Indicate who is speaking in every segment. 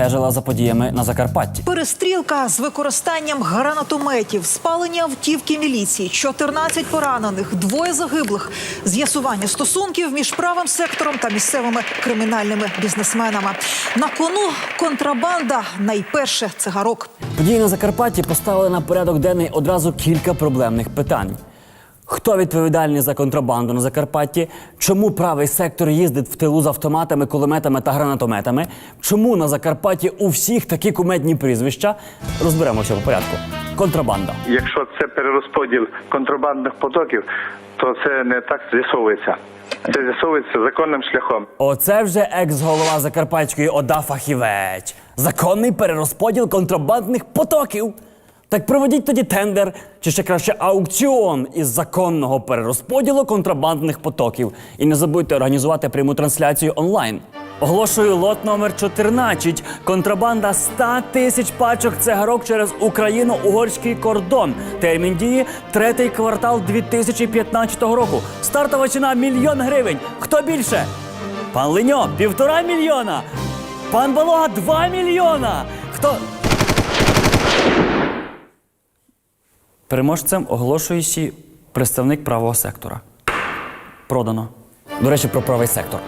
Speaker 1: стежила за подіями на Закарпатті.
Speaker 2: Перестрілка з використанням гранатометів, спалені автівки міліції, 14 поранених, двоє загиблих, з'ясування стосунків між правим сектором та місцевими кримінальними бізнесменами. На кону контрабанда найперше цигарок.
Speaker 1: Події на Закарпатті поставили на порядок денний одразу кілька проблемних питань. Хто відповідальний за контрабанду на Закарпатті? Чому правий сектор їздить в тилу з автоматами, кулеметами та гранатометами? Чому на Закарпатті у всіх такі кумедні прізвища? Розберемо в цьому порядку. Контрабанда.
Speaker 3: Якщо це перерозподіл контрабандних потоків, то це не так з'ясовується. Це з'ясовується законним шляхом.
Speaker 1: Оце вже екс-голова Закарпатської ОДА фахівець. Законний перерозподіл контрабандних потоків. Так проведіть тоді тендер, чи ще краще аукціон із законного перерозподілу контрабандних потоків. І не забудьте організувати пряму трансляцію онлайн. Оголошую лот номер 14. Контрабанда 100 тисяч пачок цигарок через Україно-угорський кордон. Термін дії третій квартал 2015 року. Стартова ціна мільйон гривень. Хто більше? Пан Леньо півтора мільйона. Пан Балога два мільйона. Хто. Переможцем оголошується представник правого сектора. Продано. До речі, про правий сектор.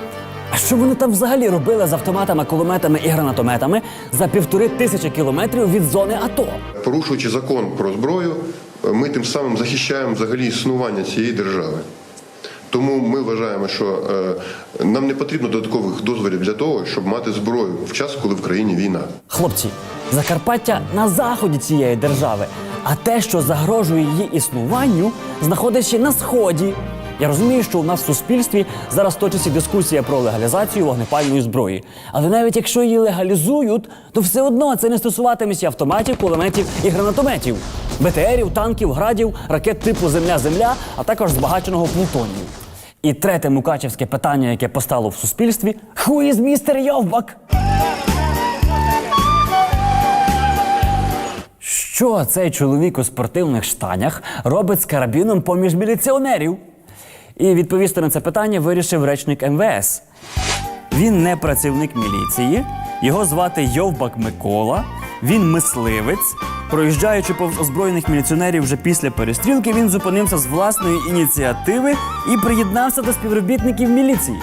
Speaker 1: А що вони там взагалі робили з автоматами, кулеметами і гранатометами за півтори тисячі кілометрів від зони АТО?
Speaker 4: Порушуючи закон про зброю, ми тим самим захищаємо взагалі існування цієї держави. Тому ми вважаємо, що е, нам не потрібно додаткових дозволів для того, щоб мати зброю в час, коли в країні війна.
Speaker 1: Хлопці, Закарпаття на заході цієї держави, а те, що загрожує її існуванню, знаходиться на сході. Я розумію, що у нас в суспільстві зараз точиться дискусія про легалізацію вогнепальної зброї. Але навіть якщо її легалізують, то все одно це не стосуватиметься автоматів, кулеметів і гранатометів, БТРів, танків, градів, ракет типу Земля-Земля, а також збагаченого плутонію. І третє мукачевське питання, яке постало в суспільстві: Who is містер Йовбак? Що цей чоловік у спортивних штанях робить з карабіном поміж міліціонерів? І відповісти на це питання вирішив речник МВС. Він не працівник міліції, його звати Йовбак Микола, він мисливець. Проїжджаючи повз озброєних міліціонерів вже після перестрілки, він зупинився з власної ініціативи і приєднався до співробітників міліції.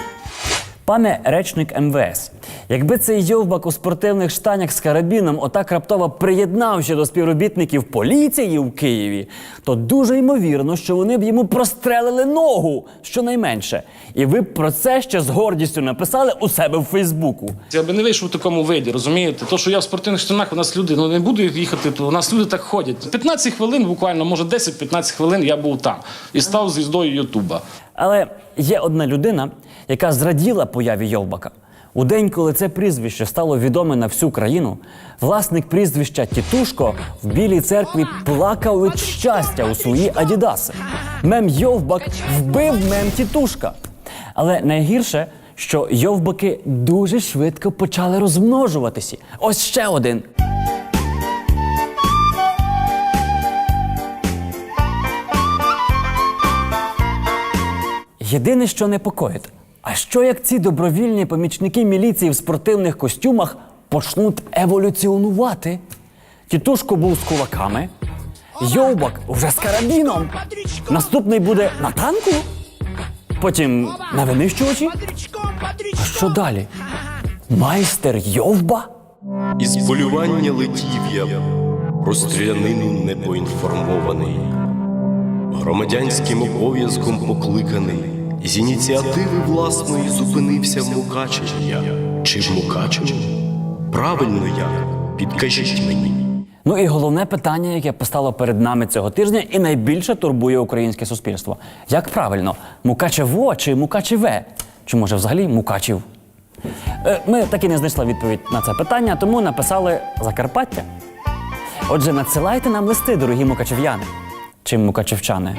Speaker 1: Пане речник МВС, якби цей йовбак у спортивних штанях з карабіном отак раптово приєднався до співробітників поліції в Києві, то дуже ймовірно, що вони б йому прострелили ногу, щонайменше. І ви б про це ще з гордістю написали у себе в Фейсбуку.
Speaker 5: Я би не вийшов в такому виді, розумієте? То, що я в спортивних штанах, у нас люди ну не буду їхати, то у нас люди так ходять. 15 хвилин, буквально, може 10-15 хвилин я був там і став звіздою Ютуба.
Speaker 1: Але є одна людина, яка зраділа появі Йовбака. У день, коли це прізвище стало відоме на всю країну, власник прізвища Тітушко в Білій церкві плакав від щастя у свої адідаси. Мем Йовбак вбив мем Тітушка. Але найгірше, що Йовбаки дуже швидко почали розмножуватися. Ось ще один. Єдине, що непокоїть, а що як ці добровільні помічники міліції в спортивних костюмах почнуть еволюціонувати? Тітушко був з кулаками, Йовбак вже з карабіном. Наступний буде на танку, потім на винищувачі. А що далі? Майстер Йовба?
Speaker 6: Із полювання летів я, про стрілянину не поінформований, громадянським обов'язком покликаний, з ініціативи власної зупинився в Мукачеві я. Чи в Мукачеві? Правильно як? Підкажіть мені.
Speaker 1: Ну і головне питання, яке постало перед нами цього тижня, і найбільше турбує українське суспільство. Як правильно, Мукачево чи Мукачеве? Чи може взагалі Мукачів? Е, Ми так і не знайшли відповідь на це питання, тому написали Закарпаття. Отже, надсилайте нам листи, дорогі мукачев'яни чи мукачевчани.